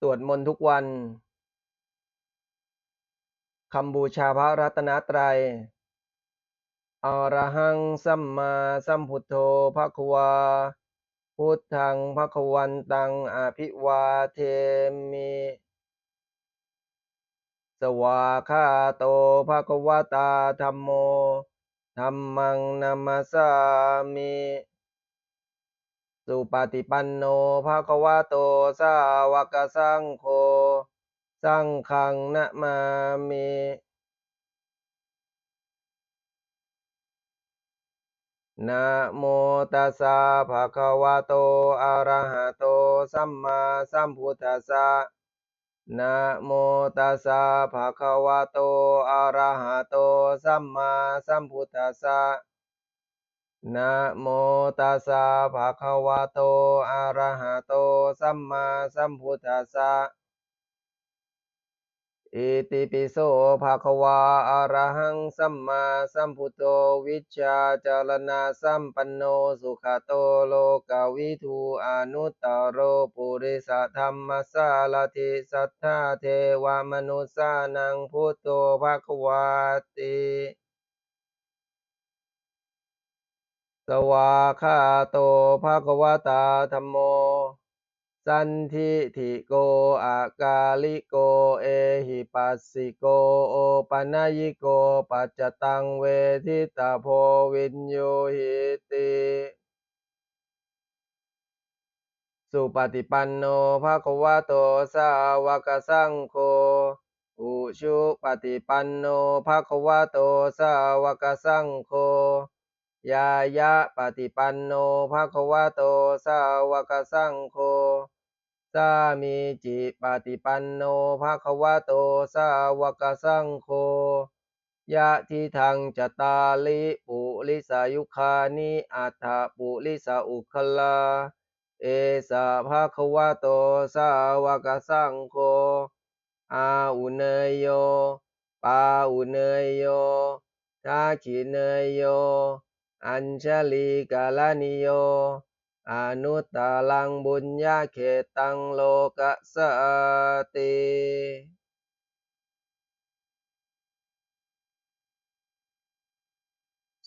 สวดมนต์ทุกวันคำบูชาพระรัตนตรัยอรหังสัมมาสัมพุทโธภควา พุทธังภควันตังอภิวาเทมิ สวาคาโตภควตาธรรมโมธัมมังนามาสามิ สุปฏิปันโนภะคะวะโต สาวกสังโฆ สังฆังนะมามินะโมตัสสะภะคะวะโต อะระหะโต สัมมาสัมพุทธัสสะนะโมตัสสะภะคะวะโต อะระหะโต สัมมาสัมพุทธัสสะ นะโมตัสสะภะคะวะโต อะระหะโต สัมมาสัมพุทธัสสะ อิติปิโสภะคะวะอะระหังสัมมาสัมพุทโธวิชาจารณะสัมปันโนสุขโตโลกวิทูอนุตตโรปุริสธรรมสารติสัทธาเทวมนุสสานังพุทโธภะคะวาติ สวาคาโตภะควตาธัมโม สันทิทิโกอากาลิโก เอหิปัสสิโก โอปัญญิโก ปัจจตังเวทิตาโพวินโยหิติสุปฏิปันโนภะคะวะโต สาวกสังโฆ อุชุปฏิปันโนภะคะวะโต สาวกสังโฆ ยายะปฏิปันโนภะคะวะโตสาวกสังโฆสามีจิปฏิปันโนภะคะวะโตสาวกสังโฆยะทิทังจตาลิปุริสายุคานิอัฏฐปุริสาอุคลา เอสะภะคะวะโตสาวกสังโฆอาอุเนยโย ปาอุเนยโย ทาคิเนยโย อัญชลีกาลานิโย อนุตาลังบุญญาเขตังโลกะสติ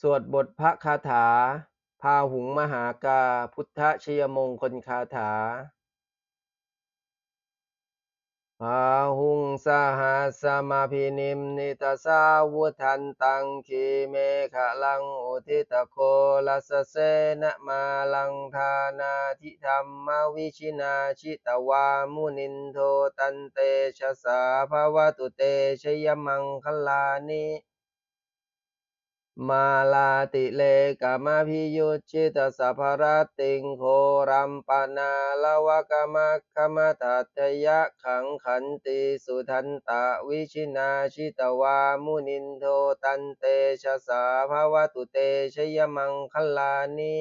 สวดบทพระคาถา พาหุงมหากา พุทธชยมงคลคาถา อาหุงสหัสมาพินิมนิตาสาวุทันตังคีเมฆะลังอุทิตโคลัสเสนะมาลังทานาทิธรรมวิชินาชิตวามุนินโทตันเตชะสาภวตุเตชยมังคลานิ มาลาติเลกามาพิยุชิตสัพรติงโครัมปนาลวะกามาคมตัตยะขังขันติสุทันตะวิชินาชิตวามุนินโทตันเตชะสาภวตุเตชยมังคลานิ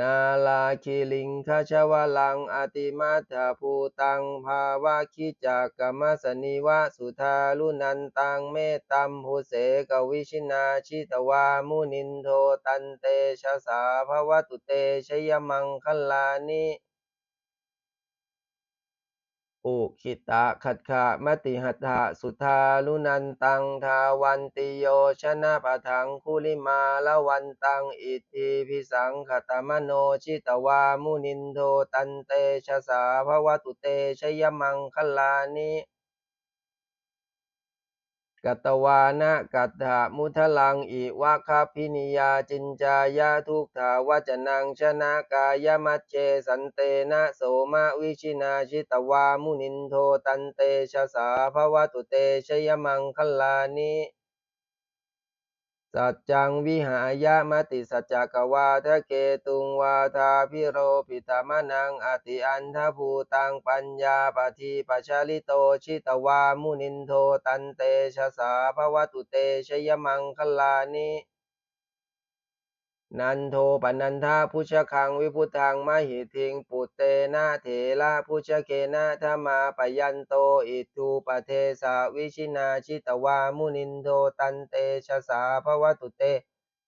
นาลาคิลิงคชวลังอติมัตถภูตังภาวะคิจักกมสนิวะสุทาลุนันตังเมตตัมภูเสกวิชินาชิตวามุนินโทตันเตชะสาภวตุเตชยมังคลานิ อุคิตะขัดขะมติหัตถะสุทาลุนันตังทาวันติโยชนะปะทังคุลิมาละวันตังอิทธิพิสังขตมโนชิตวามุนินโทตันเตชะสาภวตุเตชยมังคลานิ กัตวานะกัตถะมุทลังอิวะคาพินิยาจินจายาทุกถาวจนังชนะกายมัจเจสันเตนะโสมะวิชินาชิตวามุนินโทตันเตชะสาภวตุเตชยมังคลานิ สัจจังวิหายะมติสัจจกวาทะเกตุงวาทาพิโรปิตามนังอติอันทภูตังปัญญาปฏิปัชชาลิโตชิตวามุนินโทตันเตชะสาภวตุเตชยมังคลานิ นันโทปนันทาพุชคังวิพุทังมหิทิงปุตเตนะเถระพุชเคนะธรรมาปยันโตอิทูปเทสาวิชินาชิตวามุนินโทตันเตชะสาภวตุเต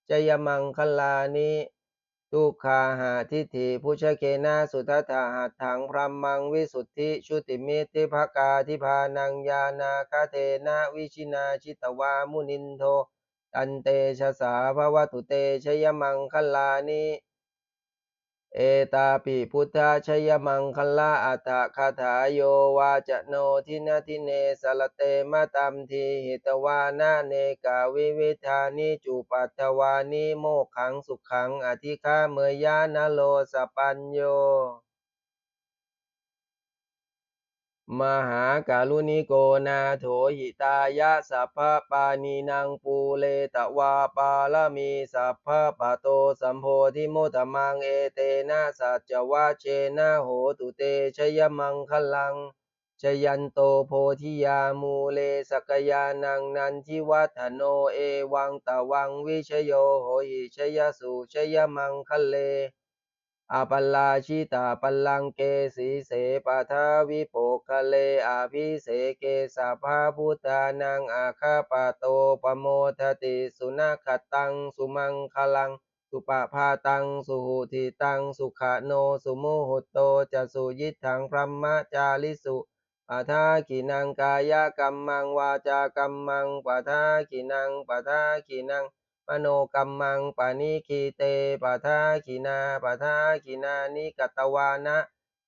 ชยมังคลานิทุกขาหาทิฏฐิพุชเคนะสุทัฏาหัตถังพรัมมังวิสุทธิชุติมิติภกาทิพานังยานาคาเทนะวิชินาชิตวามุนินโท ตันเตชะสาภวตุเตชยมังคลานิเอตาปิพุทธชยมังคลาอัตถคาถาโยวาจโนทินาทิเนสลเตมาตัมทีหิตวานาเนกาวิวิธานิจุปัตถวานิโมขังสุขขังอธิคาเมยยานโลสปัญโย มหาการุณิโกนาโถหิตายะสัพพปานีนังปูเลตวาปาลมีสัพพปะโตสัมโพธิโมตมังเอเตนะสัจจวะเชนะโหตุเตชยมังคลังชยันโตโพธิยามูเลสกยานังนันทิวัฒโนเอวังตะวังวิชโยโหหิชยสุชยมังคะเล อาปัลลาชิตาปัลลังเกสีเสปะทาวิโปคะเลอาภิเสเกสัพพะพุทธานังอาคาปะโตปโมทติสุนัขตังสุมังคลัง สุปะพาตังสุหุติตังสุขะโนสุโมหุตโตจะสุยิทังพรหมจาริสุปัทากินังกายกรรมังวาจากรรมังปัทากินังปัทากินัง มโนกัมมังปานิคีเตปะทากินาปะทากินานิกัตตวานะ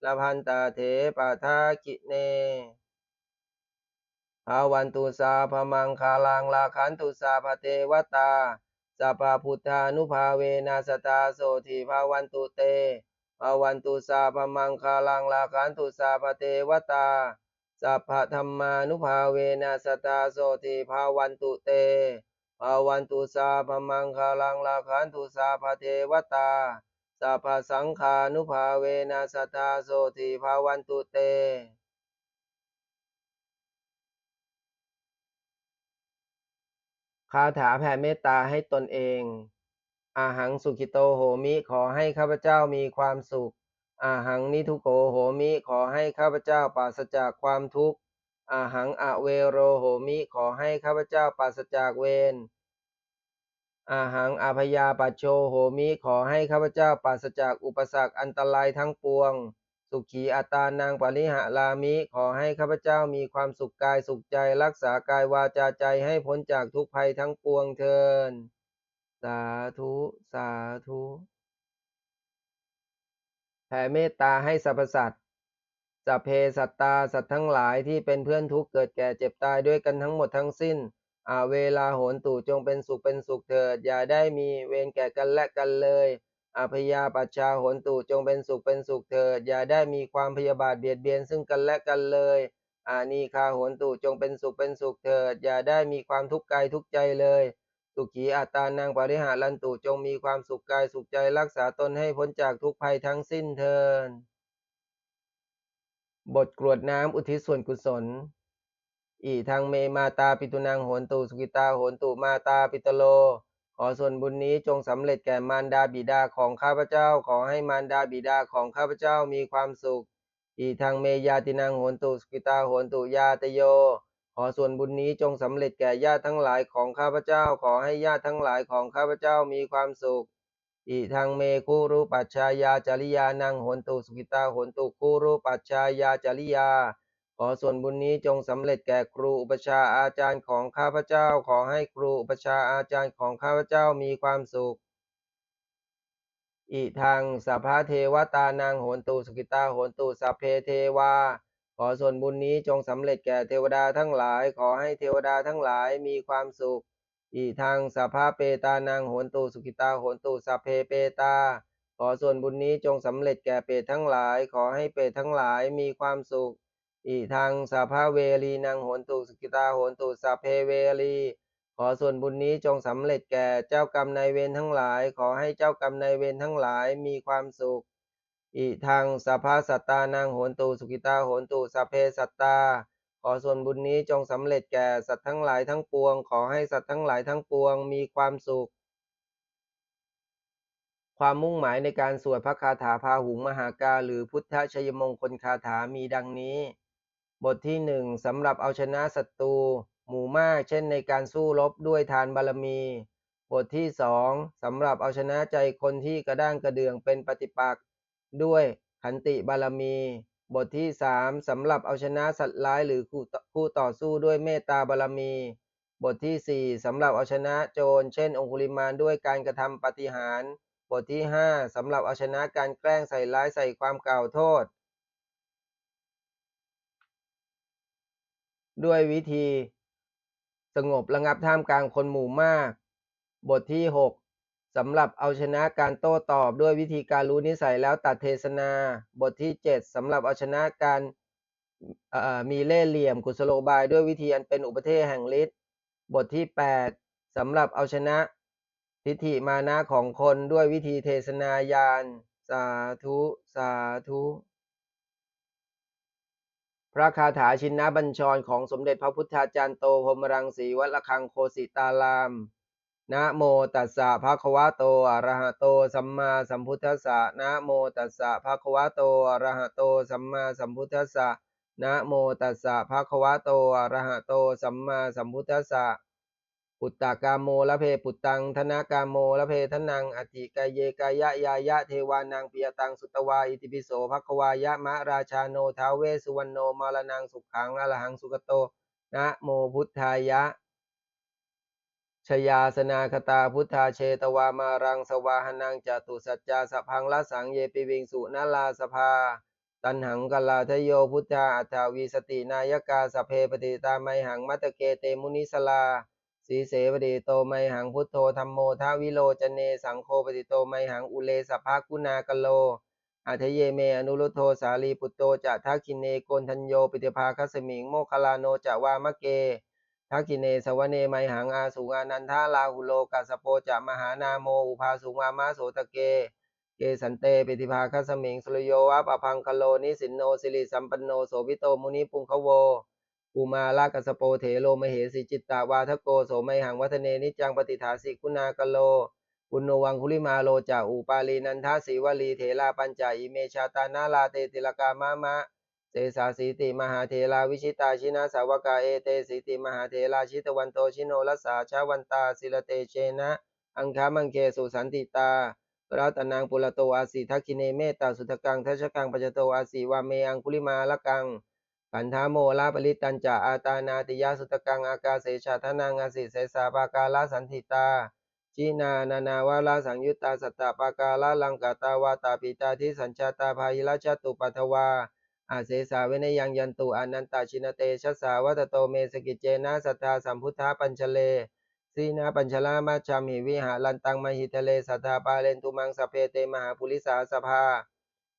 ละพันตาเถปะทากิเนภาวันตุสาพมังคาลังลาขันตุสาพเทวตาสัพพุทธานุภาเวนัสตาโสทีภาวันตุเตภาวันตุสาพมังคาลังลาขันตุสาพเทวตาสัพพธรรมานุภาเวนัสตาโสทีภาวันตุเต ภาวันตุสาพมังคาลังลาขันตุสาพเทวตาสัพสังขานุภาเวนัสตาโสทีภาวันตุเตคาถาแผ่เมตตาให้ตนเอง อาหังสุขิโตโหมิขอให้ข้าพเจ้ามีความสุข อาหังนิทุโกโหมิขอให้ข้าพเจ้าปราศจากความทุกข์ อาหังอเวโรโหมิ ขอให้ข้าพเจ้าปราศจากเวร อาหังอาพยาปัจโชโหมิ ขอให้ข้าพเจ้าปราศจากอุปสรรคอันตรายทั้งปวง สุขีอัตานังปริหะลามิ ขอให้ข้าพเจ้ามีความสุขกายสุขใจรักษากายวาจาใจให้พ้นจากทุกภัยทั้งปวงเทิน สาธุ สาธุ แผ่เมตตาให้สรรพสัตว์ สัพเพสัตตาสัตว์ทั้งหลายที่เป็นเพื่อนทุกข์เกิดแก่เจ็บตายด้วยกันทั้งหมดทั้งสิ้นอาเวลาโหนตู่จงเป็นสุขเป็นสุขเถิด อย่าได้มีเวรแก่กันและกันเลยอาพยาปัชชาโหนตู่จงเป็นสุขเป็นสุขเถิด อย่าได้มีความพยาบาทเบียดเบียนซึ่งกันและกันเลยอานีคาโหนตู่จงเป็นสุขเป็นสุขเถิด อย่าได้มีความทุกข์กายทุกใจเลย สุขีอัตานังปริหารันตุจงมีความสุขกายสุขใจรักษาตนให้พ้นจากทุกภัยทั้งสิ้นเทิน บทกรวดน้ำอุทิศส่วนกุศล อีทางเมมาตาปิตุนางโหนตุสุกิตาโหนตุมาตาปิตโล ขอส่วนบุญนี้จงสำเร็จแก่มารดาบิดาของข้าพเจ้า ขอให้มารดาบิดาของข้าพเจ้ามีความสุข อีทางเมยาตินางโหนตุสุกิตาโหนตุยาตโย ขอส่วนบุญนี้จงสำเร็จแก่ญาติทั้งหลายของข้าพเจ้า ขอให้ญาติทั้งหลายของข้าพเจ้ามีความสุข อิทังเมคุรุปัชชายาจริยานังหนตุสุกิตาหนตุคุรุปัชชายาจริยา ขอส่วนบุญนี้จงสำเร็จแก่ครูอุปชาอาจารย์ของข้าพเจ้า ขอให้ครูอุปชาอาจารย์ของข้าพเจ้ามีความสุข อิทังสัพพะเทวตานางโหนตุสุกิตาโหนตุสัพเพเทวา ขอส่วนบุญนี้จงสำเร็จแก่เทวดาทั้งหลาย ขอให้เทวดาทั้งหลายมีความสุข อีทางสัพพะเปตานางโหนตุสุกิตาโหนตุสัพเพเปตา ขอส่วนบุญนี้จงสำเร็จแก่เปตทั้งหลาย ขอให้เปตทั้งหลายมีความสุข อีทางสัพพะเวรีนางโหนตุสุกิตาโหนตุสัพเพเวรี ขอส่วนบุญนี้จงสำเร็จแก่เจ้ากรรมนายเวรทั้งหลาย ขอให้เจ้ากรรมนายเวรทั้งหลายมีความสุขอิทังสัพพะสัตตานางโหนตุสุกิตาโหนตุสัพเพสัตตา ขอส่วนบุญนี้จงสำเร็จแก่สัตว์ทั้งหลายทั้งปวง ขอให้สัตว์ทั้งหลายทั้งปวงมีความสุข ความมุ่งหมายในการสวดพระคาถาพาหุงมหากา หรือพุทธชัยมงคลคาถามีดังนี้ บทที่หนึ่งสำหรับเอาชนะศัตรูหมู่มากเช่นในการสู้รบด้วยทานบารมี บทที่สองสำหรับเอาชนะใจคนที่กระด้างกระเดืองเป็นปฏิปักษ์ด้วยขันติบารมี บทที่สามสำหรับเอาชนะสัตว์ร้ายหรือคู่ต่อสู้ด้วยเมตตาบารมี บทที่สี่สำหรับเอาชนะโจร เช่น องคุลิมานด้วยการกระทำปฏิหาร บทที่ห้าสำหรับเอาชนะการแกล้งใส่ร้ายใส่ความกล่าวโทษ ด้วยวิธี สงบระงับท่ามกลางคนหมู่มาก บทที่6 สำหรับเอาชนะการโต้ตอบด้วยวิธีการรู้นิสัยแล้วตัดเทศนา บทที่ 7สำหรับเอาชนะการมีเล่ห์เหลี่ยมกุศโลบายด้วยวิธีอันเป็นอุปเทศแห่งฤทธิ์บทที่ 8สำหรับเอาชนะ ทิฏฐิมานะของคนด้วยวิธีเทศนายาน สาธุ สาธุ พระคาถาชินนบัญชรของสมเด็จพระพุทธาจารย์โตพรมรังสีวัดระฆังโคสิตาราม นะโมตัสสะภะคะวะโตอะระหะโต สัมมาสัมพุทธัสสะนะโมตัสสะภะคะวะโตอะระหะโต สัมมาสัมพุทธัสสะนะโมตัสสะภะคะวะโตอะระหะโต สัมมาสัมพุทธัสสะปุตตะกามโมละเพปุตตังธนากามโมละเพทนังอติกายเยกายะยายะเทวานังปิยตังสุตวาอิติปิโสภะควายะมะราชาโนท้าเวสุวรรณโนมรณังสุขังอรหังสุกโตนะโมพุทธายะ ชยาสนาคตาพุทธาเชตวามารังสวาหนังจตุสัจจาสะพังละสังเยปิวิงสุนาลาสภา ตันหังกลาทโยพุทธาอัฏฐาวีสตินายกาสเพปฏิตาไมหังมัตตเกเตมุนิสลาสีเสวดีโตไมหังพุทโธธรรมโมทาวิโลจเนสังโฆปฏิโตไมหังอุเลสภากุณากโลอัทเยเมอนุรุโธสาลีปุตโตจะทักขินเนโกนทัญโยปิติภาคัสมิงโมคลาโนจะวามะเก ทักขิเนสวเนไมหังอาสุงานันทาลาหุโลกัสโปจะมหานาโมอุภาสุงามาโสตะเก เกสันเตปิติภาคัสมิงสุรโยวะปะพังคโลนิสินโนสิริสัมปันโนโสวิโตมุนิปุงคโวอุมาลากัสโปเถโลมเหสีจิตตาวาทโกโสไมหังวัฒเนนิจังปฏิฐาสิคุณากโลปุณโนวังคุลิมาโลจาอุปาลีนันทาสีวลีเถลาปัญจาอิเมชาตานาลาเตติลกามะมะ เสสาสีติมหาเทลาวิชิตาชินาสาวกาเอเตสีติมหาเทลาชิตวันโตชิโนรัสสาชาวันตาศิลเตเชนะ อังคามังเคสุสันติตารัตนังปุระโตอาสีทักขิเนเมตตาสุทกังทัชกังปัจโตอาสีวาเมอังคุลิมาละกังขันธาโมลาปริตันจาอาตานาติยาสุตกังอากาเสชาทนางอาสิเสสาปากาลาสันติตาจีนานานาวาลาสังยุตตาสัตตปากาลาลังกาตาวาตาปิตาทิสัญชาตาภายิราชตุปัทวา อาเสสาเวนยังยันตุอนันตาชินเตชัสสาวัตโตเมสกิจเจนะสัทธาสัมพุทธาปัญชเลสีนาปัญชลามาชามิวิหาลันตังมหิทะเลสัทธาปาเลนตุมังสเพเตมหาปุริสาสภา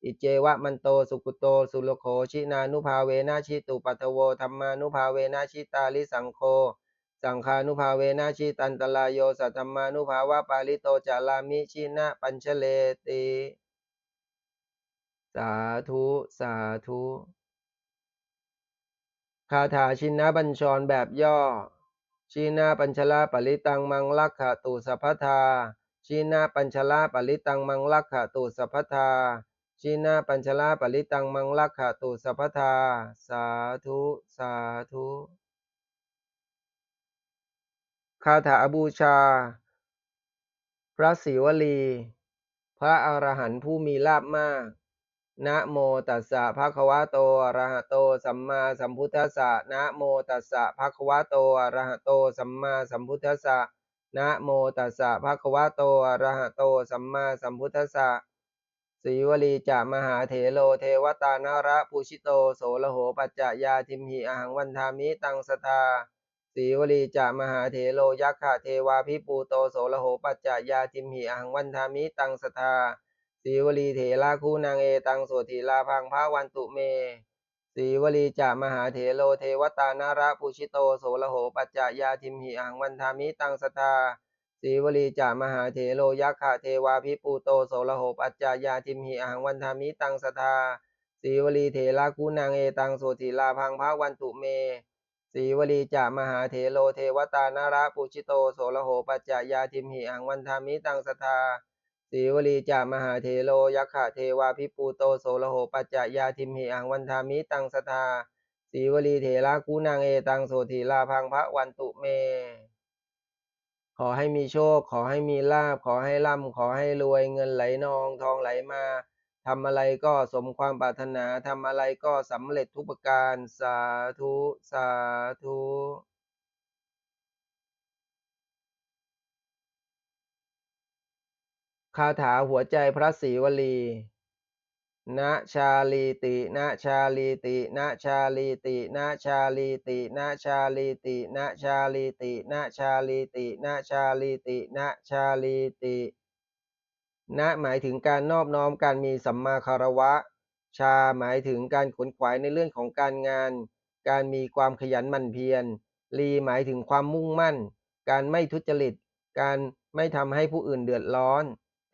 อิเจวะมันโตสุกุโตสุโลโขชินานุภาเวนะชิตุปัทโวธรรมานุภาเวนะชิตาลิสังโฆสังฆานุภาเวนะชิตันตลายโยสัทธรรมานุภาวะปาลิโตจาลามิชินะปัญชเลติ สาธุ สาธุคาถาชินนบัญชรแบบย่อ ชีนาปัญชลาปริตังมังลักขะตุสัพพทาชีนาปัญชลาปริตังมังลักขะตุสัพพทาชีนาปัญชลาปริตังมังลักขะตุสัพพทาสาธุ สาธุคาถาบูชา พระศิวลี พระอรหันต์ผู้มีลาภมาก นะโมตัสสะภะคะวะโตอะระหะโต สัมมาสัมพุทธัสสะนะโมตัสสะภะคะวะโตอะระหะโต สัมมาสัมพุทธัสสะนะโมตัสสะภะคะวะโตอะระหะโต สัมมาสัมพุทธัสสะสีวลีจามหาเถโลเทวตานาระปูชิโตโสระโหปัจจยาทิมหิอหังวันทามิตังสทาสีวลีจามหาเถโลยักขะเทวาพิปูโตโสระโหปัจจยาทิมหิอหังวันทามิตังสทา สีวลีเถระคูนางเอตังโสธีลาพังพระวันตุเม สีวลีจามหาเถโลเทวตานาระปุชิโตโสระโหปัจจยาทิมหิอังวันทามิตังสทาสีวลีจามหาเถโลยักขะเทวาพิปูโตโสระโหปัจจยาทิมหิอังวันทามิตังสทาสีวลีเถระคูนางเอตังโสธีลาพังพระวันตุเมสีวลีจามหาเถโลเทวตานาระปุชิโตโสระโหปัจจยาทิมหิอังวันทามิตังสทา สีวลีจามหาเทโลยักขะเทวาพิปูโตโสระโหปัจจยาทิมหิอังวันทามิตังสทาสีวลีเถระกูนางเอตังโสธีลาพังพระวันตุเม ขอให้มีโชค ขอให้มีลาภขอให้ร่ำขอให้รวยเงินไหลนองทองไหลมาทำอะไรก็สมความปรารถนาทำอะไรก็สำเร็จทุกประการสาธุ สาธุ คาถาหัวใจพระศรีวลีนะชาลีตินะชาลีตินะชาลีตินะชาลีตินะชาลีตินะชาลีตินะชาลีตินะชาลีตินะชาลีตินะหมายถึงการนอบน้อมการมีสัมมาคารวะ ชาหมายถึงการขวนขวายในเรื่องของการงาน การมีความขยันหมั่นเพียร ลีหมายถึงความมุ่งมั่น การไม่ทุจริต การไม่ทำให้ผู้อื่นเดือดร้อน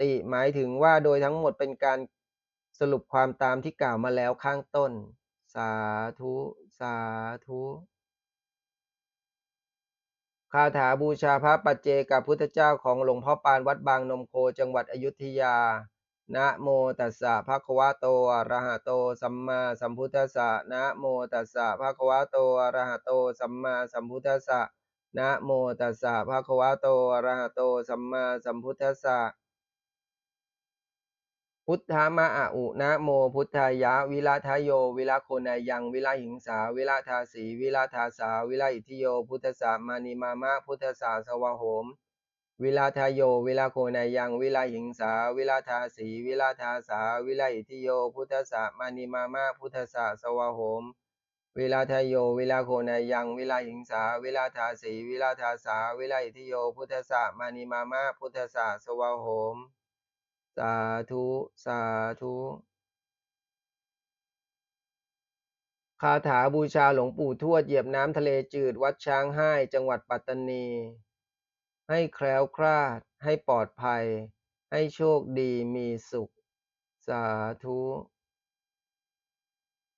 ติหมายถึงว่าโดยทั้งหมดเป็นการสรุปความตามที่กล่าวมาแล้วข้างต้น สาธุ สาธุคาถาบูชาพระปัจเจกับพุทธเจ้าของหลวงพ่อปานวัดบางนมโคจังหวัดอยุธยา นะโมตัสสะภะคะวะโตอะระหะโต สัมมาสัมพุทธัสสะ นะโมตัสสะภะคะวะโตอะระหะโต สัมมาสัมพุทธัสสะ นะโมตัสสะภะคะวะโตอะระหะโต สัมมาสัมพุทธัสสะ พุทธามะอะอุนะโมพุทธายะ วิราทโย วิราโคนายัง วิราหิงสา วิราทาสีวิราทาสา วิราอิทิโย พุทธสามานิมามะพุทธสาสวะโหม วิราทโย วิราโคนายัง วิราหิงสา วิราทาสีวิราทาสา วิราอิทิโย พุทธสามานิมามะพุทธสาสวะโหม วิราทโย วิราโคนายัง วิราหิงสา วิราทาสีวิราทาสา วิราอิทิโย พุทธสามานิมามะพุทธสาสวะโหม สาธุ สาธุคาถาบูชาหลวงปู่ทวดเหยียบน้ำทะเลจืดวัดช้างให้จังหวัดปัตตานี ให้แคล้วคลาด ให้ปลอดภัย ให้โชคดีมีสุข สาธุ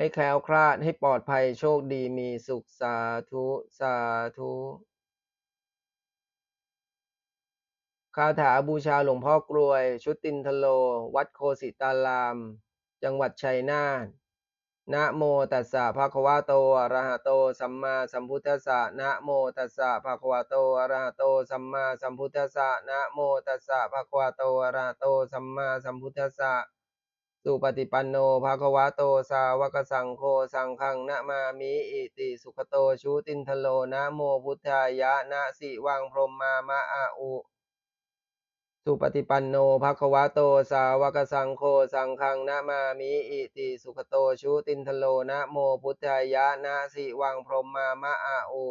ให้แคล้วคลาดให้ปลอดภัยโชคดีมีสุขสาธุสาธุคาถาบูชาหลวงพ่อกลวย ชุตินทโล วัดโคสิตาราม จังหวัดชัยนาทนะโมตัสสะภะคะวะโตอะระหะโต สัมมาสัมพุทธัสสะนะโมตัสสะภะคะวะโตอะระหะโต สัมมาสัมพุทธัสสะนะโมตัสสะภะคะวะโตอะระหะโต สัมมาสัมพุทธัสสะ สุปฏิปันโนภะคะวะโตสาวกสังโฆสังฆังนะมามิอิติสุขโตชุตินทโลนะโมพุทธายะนะสิวังพรหมามะอาอุ สุปฏิปันโนภะคะวะโตสาวกสังโฆสังฆังนะมามิอิติสุขโตชุตินทโลนะโมพุทธายะนะสิวังพรหมามะอาอุ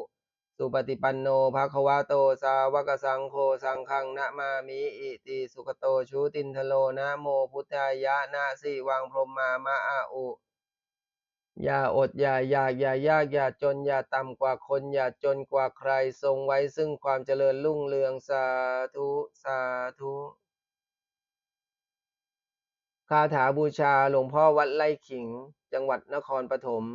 สุปฏิปันโนภะคะวะโตสาวกสังโฆสังฆังนะมามิอิติสุขโตชุตินทโลนะโมพุทธายะนะสิวังพรหมามะอาอุอย่าอดอย่าอยากอย่ายากอย่าจนอย่าต่ำกว่าคนอย่าจนกว่าใครทรงไว้ซึ่งความเจริญรุ่งเรืองสาธุสาธุคาถาบูชาหลวงพ่อวัดไร่ขิง จังหวัดนครปฐม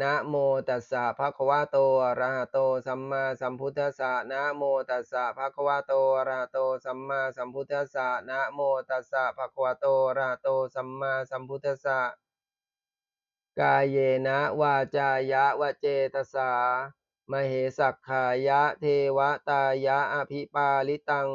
นะโมตัสสะภะคะวะโตอะระหะโต สัมมาสัมพุทธัสสะนะโมตัสสะภะคะวะโตอะระหะโต สัมมาสัมพุทธัสสะนะโมตัสสะภะคะวะโตอะระหะโต สัมมาสัมพุทธัสสะกายเยนะวาจายะวเจตสามเหสักขายะเทวตายะอภิปาลิตัง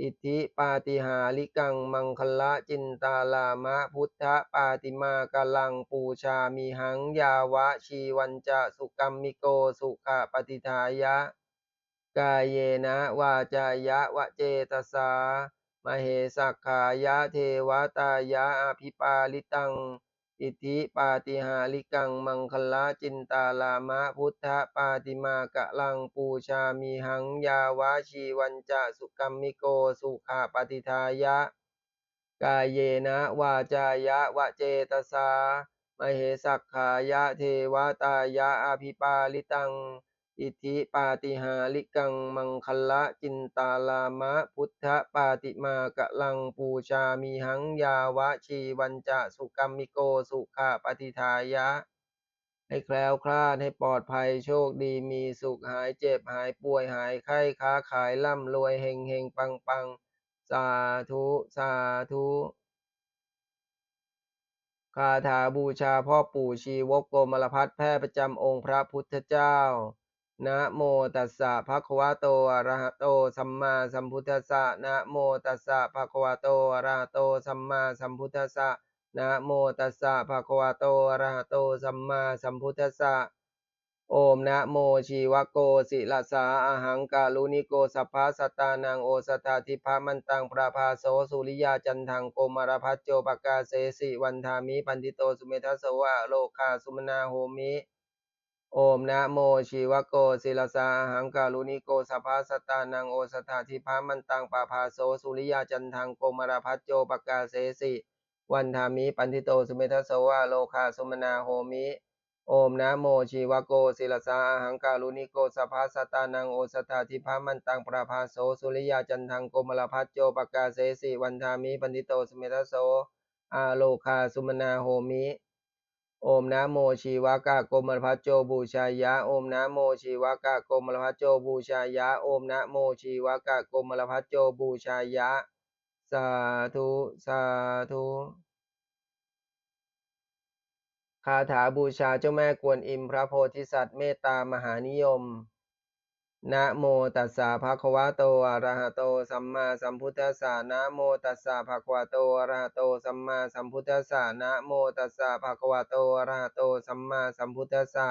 อิทธิปาติหาริกังมังคละจินตาลามะพุทธปาติมากลังปูชามิหังยาวะชีวันจะสุกัมมิโกสุขะปฏิทายะ กายเยนะวาจายะวเจตสามเหสักขายะเทวตายะอภิปาลิตัง อิทธิปาติหาริกังมังคละจินตาลามะพุทธปาติมากะลังปูชามีหังยาวะชีวันจะสุกัมมิโกสุขะปฏิทายะ กายเยนะวาจายะวะเจตสามเหสักขายะเทวตายะอภิปาลิตัง อิทิปาติหาลิกังมังคละจินตาลามะพุทธปาติมากะลังปูชามีหังยาวะชีวันจะสุกรรมิโกสุขะปฏิทายะ ให้แคล้วคลาดให้ปลอดภัยโชคดีมีสุขหายเจ็บหายป่วยหายไข้ค้าขายร่ำรวยเฮงเฮงปังปังสาธุสาธุคาถาบูชาพ่อปู่ชีวกโกมลพัฒแพร่ประจำองค์พระพุทธเจ้า นะโมตัสสะภะคะวะโตอะระหะโตสัมมาสัมพุทธัสสะนะโมตัสสะภะคะวะโตอะระหะโตสัมมาสัมพุทธัสสะนะโมตัสสะภะคะวะโตอะระหะโตสัมมาสัมพุทธัสสะโอมนะโมชีวโกศิลสาอาหังกาลุนิโกสัพพะสตานังโอสถาทิพะมันตังประภาโสสุริยาจันทังโกมารพัจโจปกาเสสิวันธามิปันติโตสุเมทัสวะโลคาสุมนาโหมิ โอมนะโมชีวโกศิลสาหังกาลุนิโกสัพพะสตานังโอสถาทิพะมันตังประภาโสสุริยาจันทังโกมารพัจโจปกาเสสิวันธามิปันติโตสุเมทัสวะโลคาสุมนาโหมิโอมนะโมชีวโกศิลสาหังกาลุนิโกสัพพะสตานังโอสถาทิพะมันตังประภาโสสุริยาจันทังโกมลพัจโจปกาเสสิวันธามิปันติโตสมเมทัสโสอาโลคาสุมนาโหมิ โอมนะโมชีวกะโกมลพัจโจบูชายะโอมนะโมชีวกะโกมลพัจโจบูชายะโอมนะโมชีวกะโกมลพัจโจบูชายะ สาธุสาธุคาถาบูชาเจ้าแม่กวนอิมพระโพธิสัตว์เมตตามหานิยม นะโมตัสสะภะคะวะโตอะระหะโตสัมมาสัมพุทธัสสะนะโมตัสสะภะคะวะโตอะระหะโตสัมมาสัมพุทธัสสะนะโมตัสสะภะคะวะโตอะระหะโตสัมมาสัมพุทธัสสะ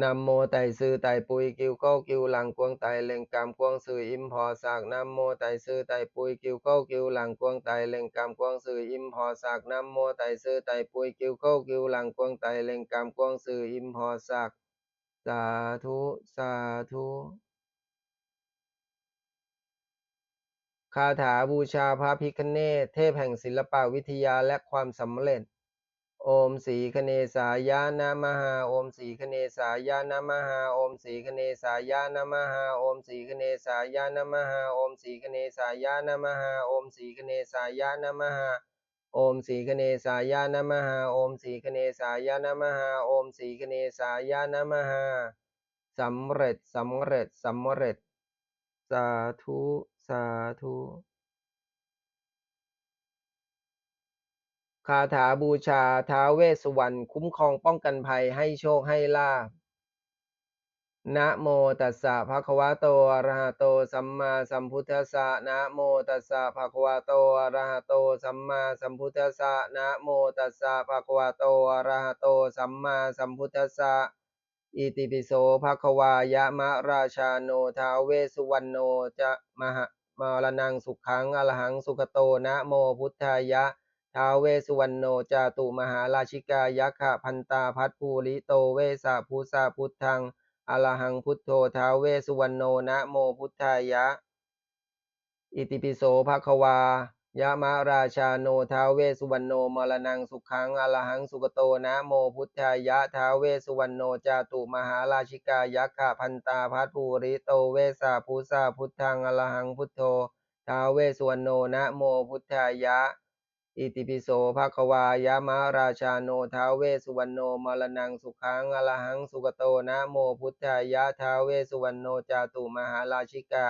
นะโมไตซื่อไตปุยกิวเข้ากิวหลังกวงไตเล็งกามกวงสื่ออิมพอสากนะโมไตซื่อไตปุยกิวเข้ากิวหลังกวงไตเล็งกามกวงสื่ออิมพอสากนะโมไตซื่อไตปุยกิวเข้ากิวหลังกวงไตเล็งกามกวงสื่ออิมพอสากาธุ สาธุ คาถาบูชาพระพิคเนศเทพแห่งศิลปวิทยาและความสำเร็จ โอมสีคเนสายานะมหาโอมสีคเนสายานะมหาโอมสีคเนสายานะมหาโอมสีคเนสายานะมหาโอมสีคเนสายานะมหาโอมสีคเนสายานะมหา โอมสีคเนสายานะมหาโอมสีคเนสายานะมหาโอมสีคเนสายานะมหาสำเร็จสำเร็จสำเร็จ สาธุสาธุคาถาบูชาท้าเวสวรรณคุ้มครองป้องกันภัยให้โชคให้ลาภ นะโมตัสสะภะคะวะโตอะระหะโตสัมมาสัมพุทธัสสะนะโมตัสสะภะคะวะโตอะระหะโตสัมมาสัมพุทธัสสะนะโมตัสสะภะคะวะโตอะระหะโตสัมมาสัมพุทธัสสะอิติปิโสภะคะวายะมะราชาโนท้าเวสุวรรณโนจะมหะมรณังสุขังอรหังสุขโตนะโมพุทธายะท้าเวสุวรรณโนจาตุมหาราชิกายักขะพันตาพัทภูริโตเวสาภูสาพุทธัง อรหังพุทโธท้าวเวสสุวรรณโนนะโมพุทธายะ อิติปิโสภะคะวายะมะราชาโนท้าวเวสสุวรรณโนมรณังสุขังอรหังสุขโตนะโมพุทธายะท้าวเวสสุวรรณโนจาตุมหาราชิกายักขะพันตาพัทภูริโตเวสาภูสาพุทธังอรหังพุทโธท้าวเวสสุวรรณโนนะโมพุทธายะ อิติปิโสภะคะวายะมะราชาโนท้าเวสุวรรณโนมรณังสุขังอรหังสุขโตนะโมพุทธายะท้าเวสุวรรณโนจาตุมหาราชิกา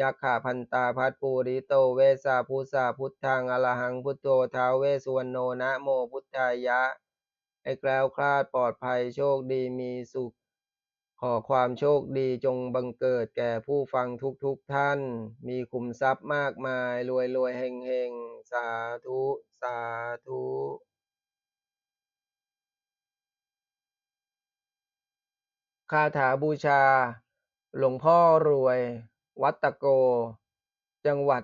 ยักขาพันตาพัทปูริโตเวสาภูสาพุทธังอรหังพุทโธท้าเวสุวรรณโนนะโมพุทธายะให้แกล้วคลาดปลอดภัยโชคดีมีสุข ขอความโชคดีจงบังเกิดแก่ผู้ฟังทุกทกๆท่าน มีขุมทรัพย์มากมาย รวยรวยเฮงเฮงสาธุ สาธุคาถาบูชา หลวงพ่อรวย วัดตะโก จังหวัด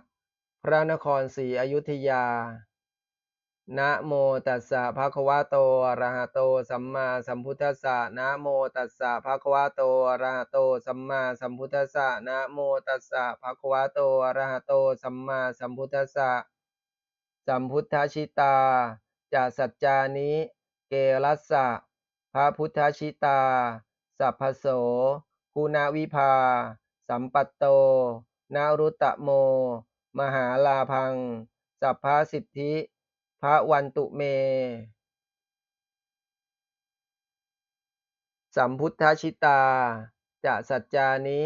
พระนครศรีอยุธยา นะโมตัสสะภะคะวะโตอะระหะโต สัมมาสัมพุทธัสสะนะโมตัสสะภะคะวะโตอะระหะโต สัมมาสัมพุทธัสสะนะโมตัสสะภะคะวะโตอะระหะโต สัมมาสัมพุทธัสสะสัมพุทธชิตาจะสัจจานิ เกรัสสะพระพุทธชิตา สัพพโส คุณาวิภา สัมปัตโต นารุตตะโม มหาลาพัง สัพพสิทธิ พระวันตุเม สัมพุทธชิตา จะสัจจานิ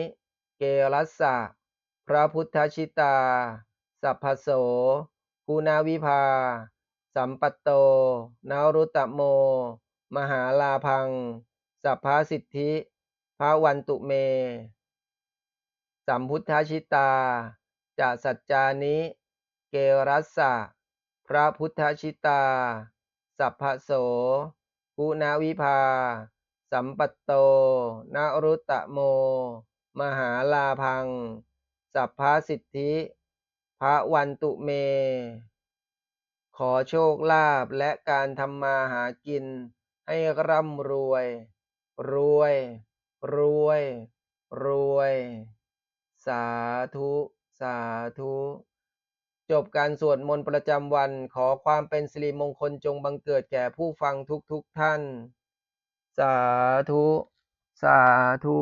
เกรัสสะ พระพุทธชิตา สัพพโสคุณาวิภา สัมปัตโต นารุตโม มหาลาพัง สัพพสิทธิ พระวันตุเม สัมพุทธชิตา จะสัจจานิ เกรัสสะ พระพุทธชิตา สัพพโสคุณาวิภา สัมปัตโตนารุตตะโม มหาลาพัง สัพพสิทธิ พระวันตุเม ขอโชคลาภและการทำมาหากิน ให้ร่ำรวย รวย รวย รวย สาธุ สาธุ จบการสวดมนต์ประจำวันขอความเป็นสิริมงคลจงบังเกิดแก่ผู้ฟังทุกๆทท่าน สาธุ สาธุ